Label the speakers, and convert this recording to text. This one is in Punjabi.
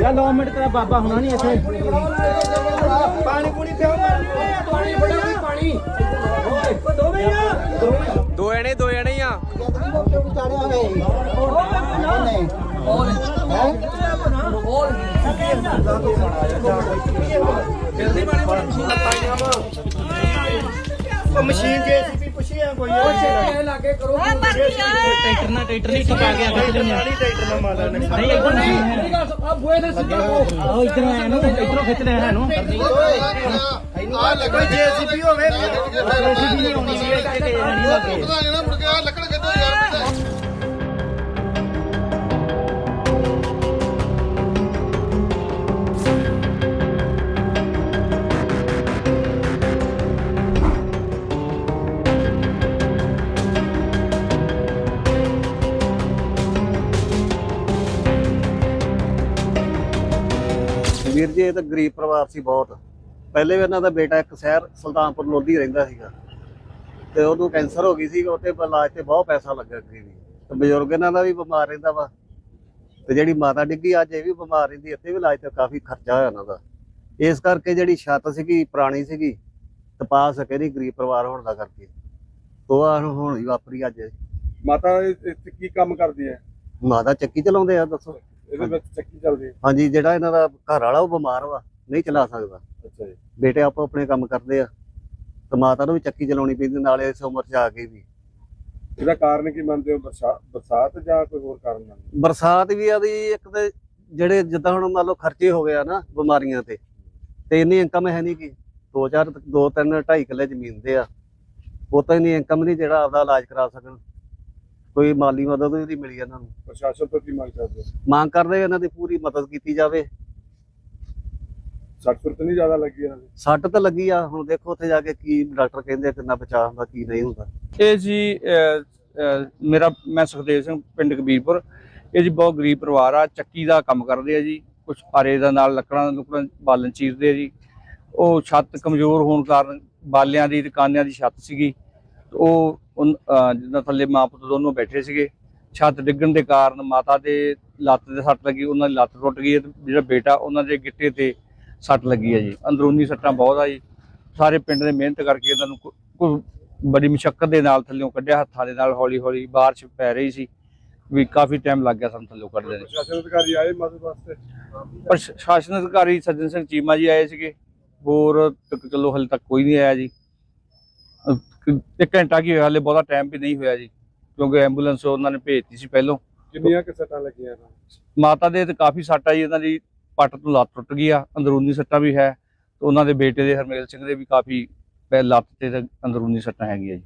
Speaker 1: ਯਾ ਲੋ ਮਿੰਟ ਤੇਰਾ ਬਾਬਾ ਹੋਣਾ ਨਹੀਂ ਇੱਥੇ। ਪਾਣੀ ਪੂਣੀ ਪਿਓ। ਪਾਣੀ ਫੜਾ ਕੋਈ ਪਾਣੀ। ਓਏ ਦੋਵੇਂ ਆ।
Speaker 2: ਦੋ ਜਣੇ ਦੋ ਜਣੇ ਆ।
Speaker 1: ਮਸ਼ੀਨ ਜੇਸੀਬੀ ਪੁੱਛੀ ਆ ਕੋਈ। ਟਰੈਕਟਰ ਨਾਲ ਟਰੈਕਟਰ ਨਹੀਂ ਟਿਕਾ ਗਿਆ ਖਿੱਚ ਲੈਂਦੇ ਟਰੈਕਟਰ ਨਾਲ ਮਾਲਾ ਨੇ ਨਹੀਂ ਇੱਧਰ ਨਹੀਂ ਆਹ ਇੱਧਰ ਆਇਆ ਨੂੰ ਇੱਧਰੋਂ ਖਿੱਚ ਲਿਆ ਹੈ ਨੂੰ
Speaker 3: ਆ ਲੱਕੜ
Speaker 1: ਜੇਸੀਬੀ ਹੋਵੇ। ਜੇਸੀਬੀ ਨਹੀਂ ਵੀ ਇੱਥੇ ਤੇ ਨਹੀਂ ਲੱਗੇ
Speaker 3: ਪਤਾ ਨਹੀਂ ਨਾ ਮੁੜ ਕੇ ਆ ਲੱਕੜ ਕਿੱਥੋਂ ਯਾਰ।
Speaker 4: ਵੀਰ ਜੀ ਇਹ ਤਾਂ ਗਰੀਬ ਪਰਿਵਾਰ ਸੀ ਬਹੁਤ। ਪਹਿਲੇ ਵੀ ਇਹਨਾਂ ਦਾ ਬੇਟਾ ਇੱਕ ਸ਼ਹਿਰ ਸੁਲਤਾਨਪੁਰ ਲੋਧੀ ਰਹਿੰਦਾ ਸੀਗਾ। ਤੇ ਉਹਨੂੰ ਕੈਂਸਰ ਹੋ ਗਈ ਸੀ ਉਹਤੇ ਇਲਾਜ ਤੇ ਬਹੁਤ ਪੈਸਾ ਲੱਗਾ ਵੀ। ਤੇ ਬਜ਼ੁਰਗ ਇਹਨਾਂ ਦਾ ਵੀ ਬਿਮਾਰ ਰਹਿੰਦਾ ਵਾ। ਤੇ ਜਿਹੜੀ ਮਾਤਾ ਡਿੱਗੀ ਅੱਜ ਇਹ ਵੀ ਬਿਮਾਰ ਰਹਿੰਦੀ ਇੱਥੇ ਵੀ ਇਲਾਜ ਤੇ ਕਾਫੀ ਖਰਚਾ ਹੋਇਆ ਇਹਨਾਂ ਦਾ। ਇਸ ਕਰਕੇ ਜਿਹੜੀ ਛੱਤ ਸੀਗੀ ਪੁਰਾਣੀ ਸੀਗੀ ਤਪਾ ਸਕੇ ਨਹੀਂ ਗਰੀਬ ਪਰਿਵਾਰ ਹੋਣ ਦਾ ਕਰਕੇ। ਉਹ ਆ ਹੁਣ ਹੀ ਵਾਪਰੀ ਅੱਜ।
Speaker 5: ਮਾਤਾ ਇਹ- ਇੱਥੇ ਕੀ ਕੰਮ ਕਰਦੀ ਹੈ?
Speaker 4: ਮਾਤਾ ਚੱਕੀ ਚਲਾਉਂਦੇ ਆ ਦੱਸੋ।
Speaker 5: ਇਹਦੇ ਵਿੱਚ ਚੱਕੀ ਚੱਲਦੀ ਹੈ।
Speaker 4: ਹਾਂਜੀ ਜਿਹੜਾ ਇਹਨਾਂ ਦਾ ਘਰ ਵਾਲਾ ਉਹ ਬਿਮਾਰ ਵਾ ਨਹੀਂ ਚਲਾ ਸਕਦਾ।
Speaker 5: ਅੱਛਾ ਜੀ।
Speaker 4: ਬੇਟੇ ਆਪੋ ਆਪਣੇ ਕੰਮ ਕਰਦੇ ਆ ਤੇ ਮਾਤਾ ਨੂੰ ਵੀ ਚੱਕੀ ਚਲਾਉਣੀ ਪੈਂਦੀ ਨਾਲੇ ਇਸ ਉਮਰ 'ਚ ਆ ਕੇ ਵੀ।
Speaker 5: ਇਹਦਾ ਕਾਰਨ ਕੀ ਮੰਨਦੇ ਹੋ ਬਰਸਾਤ ਬਰਸਾਤ ਜਾਂ ਕੋਈ ਹੋਰ ਕਾਰਨ ਮੰਨਦੇ
Speaker 4: ਬਰਸਾਤ ਵੀ ਆਦੀ ਇੱਕ ਤੇ ਜਿਹੜੇ ਜਿੱਦਾਂ ਹੁਣ ਮੰਨ ਲਓ ਖਰਚੇ ਹੋ ਗਿਆ ਨਾ ਬਿਮਾਰੀਆਂ ਤੇ ਤੇ ਇੰਨੀ ਇਨਕਮ ਹੈ ਨਹੀਂ ਕਿ ਦੋ ਚਾਰ ਦੋ ਤਿੰਨ ਢਾਈ ਕਿੱਲੇ ਜ਼ਮੀਨ ਦੇ ਆ। ਉਹ ਤਾਂ ਇੰਨੀ ਇਨਕਮ ਨਹੀਂ ਜਿਹੜਾ ਆਪਦਾ ਇਲਾਜ ਕਰਾ ਸਕਣ। ਕੋਈ ਮਾਲੀ ਮਦਦ ਨਹੀਂ ਮਿਲੀ ਇਹਨਾਂ ਨੂੰ।
Speaker 5: ਪ੍ਰਸ਼ਾਸਨ ਤੋਂ ਕੀ ਮੰਗ ਕਰਦੇ ਹੋ?
Speaker 4: ਮੰਗ ਕਰਦੇ ਇਹਨਾਂ ਦੀ ਪੂਰੀ ਮਦਦ ਕੀਤੀ ਜਾਵੇ।
Speaker 5: ਸੱਟ ਸੁੱਟ ਨਹੀਂ ਜ਼ਿਆਦਾ ਲੱਗੀ ਇਹਨਾਂ ਦੀ?
Speaker 4: ਸੱਟ ਤਾਂ ਲੱਗੀ ਆ ਹੁਣ ਦੇਖੋ ਉੱਥੇ ਜਾ ਕੇ ਕੀ ਡਾਕਟਰ ਕਹਿੰਦੇ ਆ ਕਿੰਨਾ ਬਚਾਅ ਹੁੰਦਾ ਕੀ ਨਹੀਂ ਹੁੰਦਾ।
Speaker 6: ਇਹ ਜੀ ਅਹ, ਅਹ, ਮੇਰਾ ਮੈਂ ਸੁਖਦੇਵ ਸਿੰਘ ਪਿੰਡ ਕਬੀਰਪੁਰ। ਇਹ ਜੀ ਬਹੁਤ ਗਰੀਬ ਪਰਿਵਾਰ ਆ ਚੱਕੀ ਦਾ ਕੰਮ ਕਰਦੇ ਆ ਜੀ। ਕੁਝ ਆਰੇ ਦਾ ਨਾਲ ਲੱਕੜਾਂ ਲੁਕੜਾਂ ਬਾਲਣ ਚੀਰਦੇ ਆ ਜੀ। ਉਹ ਛੱਤ ਕਮਜ਼ੋਰ ਹੋਣ ਕਾਰਨ ਬਾਲਿਆਂ ਦੀ ਦੁਕਾਨਿਆਂ ਦੀ ਛੱਤ ਸੀਗੀ। ਉਹ ਜਿੱਦਾਂ ਥੱਲੇ ਮਾਂ ਪੁੱਤ ਦੋਨੋਂ ਬੈਠੇ ਸੀਗੇ ਛੱਤ ਡਿੱਗਣ ਦੇ ਕਾਰਨ ਮਾਤਾ ਦੇ ਲੱਤ ਤੇ ਸੱਟ ਲੱਗੀ ਉਹਨਾਂ ਦੀ ਲੱਤ ਟੁੱਟ ਗਈ ਤੇ ਜਿਹੜਾ ਬੇਟਾ ਉਹਨਾਂ ਦੇ ਗਿੱਟੇ ਤੇ ਸੱਟ ਲੱਗੀ ਹੈ ਜੀ। ਅੰਦਰੂਨੀ ਸੱਟਾਂ ਬਹੁਤ ਆ ਜੀ। ਸਾਰੇ ਪਿੰਡ ਨੇ ਮਿਹਨਤ ਕਰਕੇ ਇਹਨਾਂ ਨੂੰ ਕੋਈ ਬੜੀ ਮੁਸ਼ਕਲ ਦੇ ਨਾਲ ਥੱਲਿਓਂ ਕੱਢਿਆ ਹੱਥਾਂ ਦੇ ਨਾਲ ਹੌਲੀ ਹੌਲੀ ਬਾਰਿਸ਼ ਪੈ ਰਹੀ ਸੀ ਵੀ ਕਾਫੀ ਟਾਈਮ ਲੱਗ ਗਿਆ ਸਾਨੂੰ ਥੱਲਿਓਂ ਕੱਢਦੇ ਨੇ।
Speaker 5: ਪ੍ਰਸ਼ਾਸਨ ਅਧਿਕਾਰੀ ਆਏ ਮਦਦ ਵਾਸਤੇ?
Speaker 6: ਪਰ ਸ਼- ਸ਼ਾਸਨ ਅਧਿਕਾਰੀ ਸੱਜਣ ਸਿੰਘ ਚੀਮਾ ਜੀ ਆਏ ਸੀਗੇ। ਹੋਰ ਤੱਕ ਚਲੋ ਹਲੇ ਤੱਕ ਕੋਈ ਨਹੀਂ ਆਇਆ ਜੀ। ਇੱਕ ਘੰਟਾ ਕੀ ਹੋਇਆ ਹਲੇ ਬਹੁਤਾ ਟਾਈਮ ਵੀ ਨਹੀਂ ਹੋਇਆ ਜੀ ਕਿਉਂਕਿ ਐਂਬੂਲੈਂਸ ਉਹਨਾਂ ਨੇ ਭੇਜਤੀ ਸੀ ਪਹਿਲੋਂ
Speaker 5: ਕਿੰਨੀਆਂ ਕਿ ਸੱਟਾਂ ਲੱਗੀਆਂ ਇਹਨਾਂ ਨੂੰ?
Speaker 6: ਮਾਤਾ ਦੇ ਤੇ ਕਾਫੀ ਸੱਟ ਆਈ ਉਹਨਾਂ ਦੀ ਪੱਟ ਤੋਂ ਲੱਤ ਟੁੱਟ ਗਈ ਆ ਅੰਦਰੂਨੀ ਸੱਟਾਂ ਵੀ ਹੈ ਤੇ ਉਹਨਾਂ ਦੇ ਬੇਟੇ ਦੇ ਹਰਮੇਲ ਸਿੰਘ ਦੇ ਵੀ ਕਾਫੀ ਪੈ ਲੱਤ ਤੇ ਤੇ ਅੰਦਰੂਨੀ ਸੱਟਾਂ ਹੈਗੀਆਂ ਜੀ